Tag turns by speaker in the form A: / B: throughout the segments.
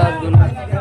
A: দেওয়ার
B: জন্য।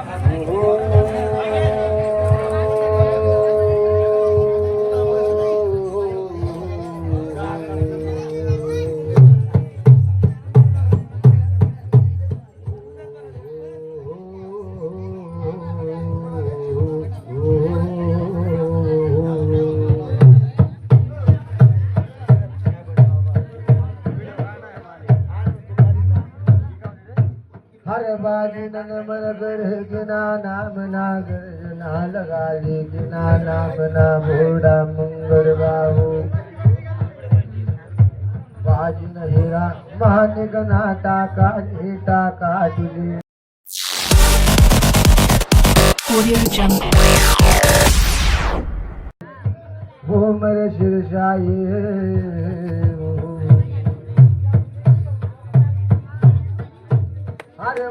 B: बाजी मन कर गिना नाम ना कर ना लगा ले गिना नाम ना भोड़ा मंगल बाबू बाजी न हेरा मान गना टाका नीटा का दिली
C: Audio Jungle.
B: वो मेरे शिरशाही अरे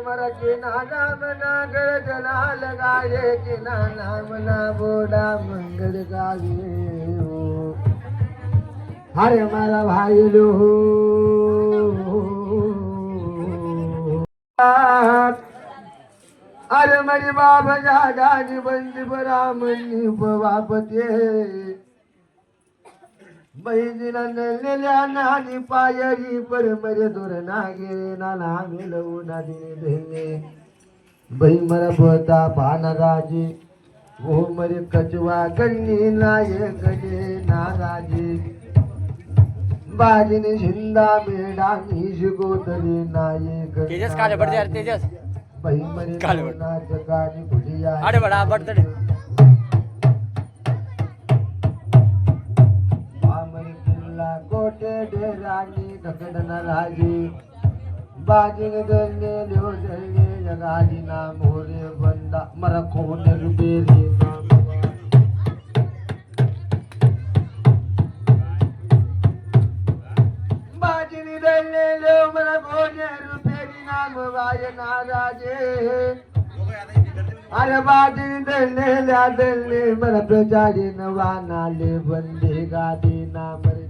B: मर की ना नाम ना कर जना लगाए कि ना नाम ना बोडा मंगल गाये अरे हो. मारा भाई लो हो. अरे मरी बाबा जागानी बंदी बरा म्हणली बापते बहिणीला नळलेल्या नानी पायरी पर मरे दोर नागे नाना मिळवू नादिनी धन्य बाई मरा बता पाना राजे ओ मरे कचवा गण्णी नाय गजे नाराजे बाजीने शिंदा मेडा मी शिकोतरी नाये
A: तेजस काले बडते यार तेजस.
B: बाई मरे
A: काले बड.
B: नाच गाणी कुठिया
A: आडे बडा बडतडे.
B: डेरानी दगडन राजी बाजिंग दलने लिओ जलने जगाली ना बंदा मरा कोने रुपेरी मरा नाम अरे बाजी दलने ल्या दलने मर प्रजाजी नवा नाले बंदे गादी नाम रे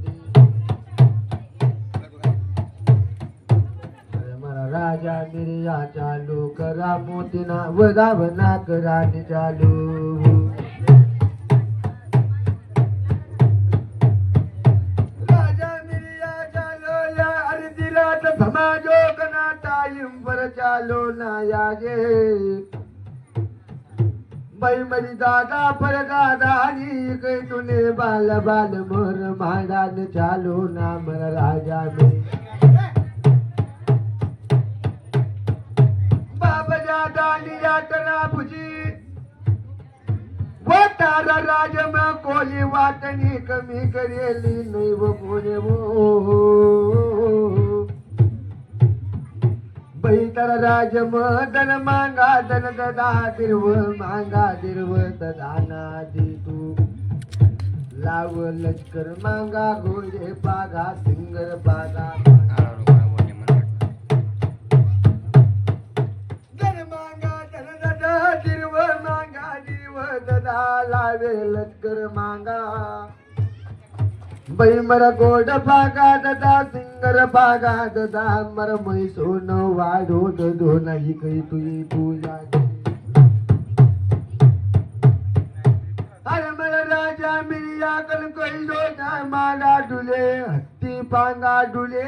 B: राजा मिरिया चालू करा मोतीना वदावना करा चालू राजा मिरिया चालो या अरे दिला तर समाजो कना टाइम पर चालो ना यागे. बाई मरी दादा पर दादा आणि काही तुने बाल बाल मोर मांडान चालू ना मर राजा मी बाबा दादा निराकरा भुजी व तारा राजमा म कोली वाटणी कमी करेली नाही व कोणी वो. बैतर राजम मदन मांगा दन ददा दिर्व मांगा दिरव ददाना दे तू. लाव लष्कर मांगा घोडे पागा सिंगर पागा. मांगा जीव ददा लावे लष्कर मांगा. बाई मर गोड पागा ददा सिंगर भागा ददा मर मैसोन वाढो दो नाही काही तुई पूजा. अरे राजा मिरिया कल कैलो ना मांगा डुले हत्ती पांगा डुले.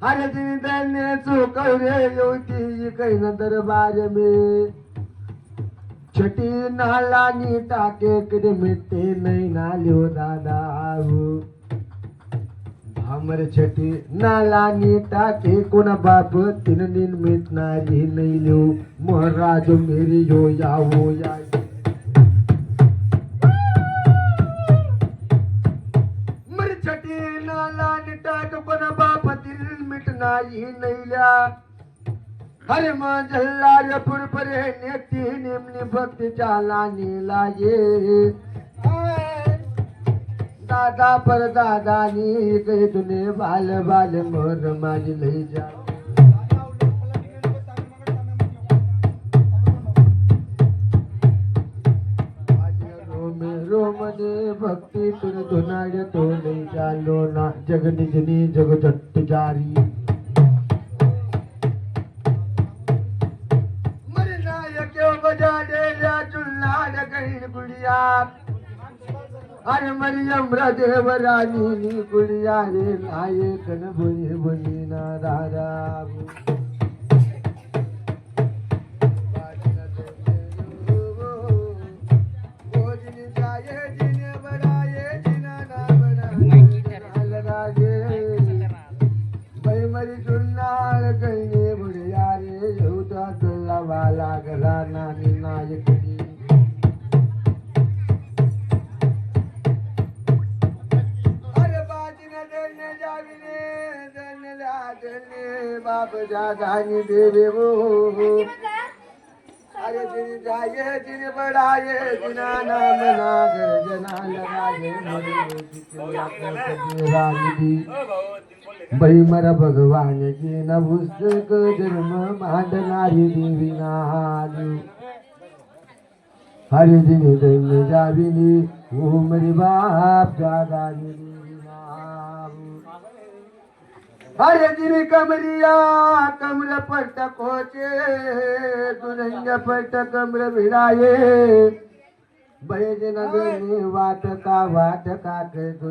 B: अरे तिने त्यांनी चोकवले येऊती काही न दरबार मे छटी नालानी टाके कधी मिटते नाही नाल्यो दादा आऊ। भामर छटी नालानी टाके कोण बाप तीन दिन मिटणारी नाही ल्यो। महाराज मेरी यो यावो या ही नैल्या. नाही ल्या हरे जल्लार नेती निमनी भक्ती चाला नीला ये. दादा पर दादा नी कह तुने बाल बाल मोर माझी लई जा. रोमने भक्ती तुन धुनाड्य तो नाही जालो ना जग निजनी जग जारी. குடியார். அருமரியம் ரதேவராணி குடியாரே நாயே கணபுரி புனினா ராதா गला नानी नायकनी अरे बाजीने देणे जाविने देणे देणे बाप जागानी देवे वो अरे दिन जाये दिन बड़ाये दिना नाम नागर जना लगाये मरे रानी बाई मरा भगवान की न पुस्तक जन्म मांडणारी देवी नाजू हरि दिन दैन्य जाविनी ओ मरी बाप जागानी देवी नाम अरे दिन कमरिया कमर पटक होचे तुरंग पटक कमर भिडाये बड़े दिन वाट का वाट का के तो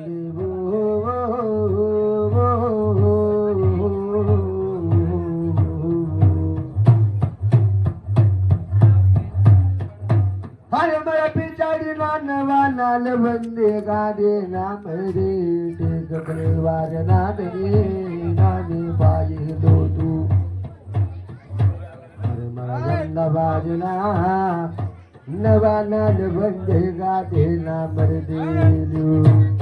B: गाणे गादे नाम रे टेक परिवार ना रे नानी बाई दो तू हरे मेरा गंदा बाजना नवा नाल बंदे गादे नाम रे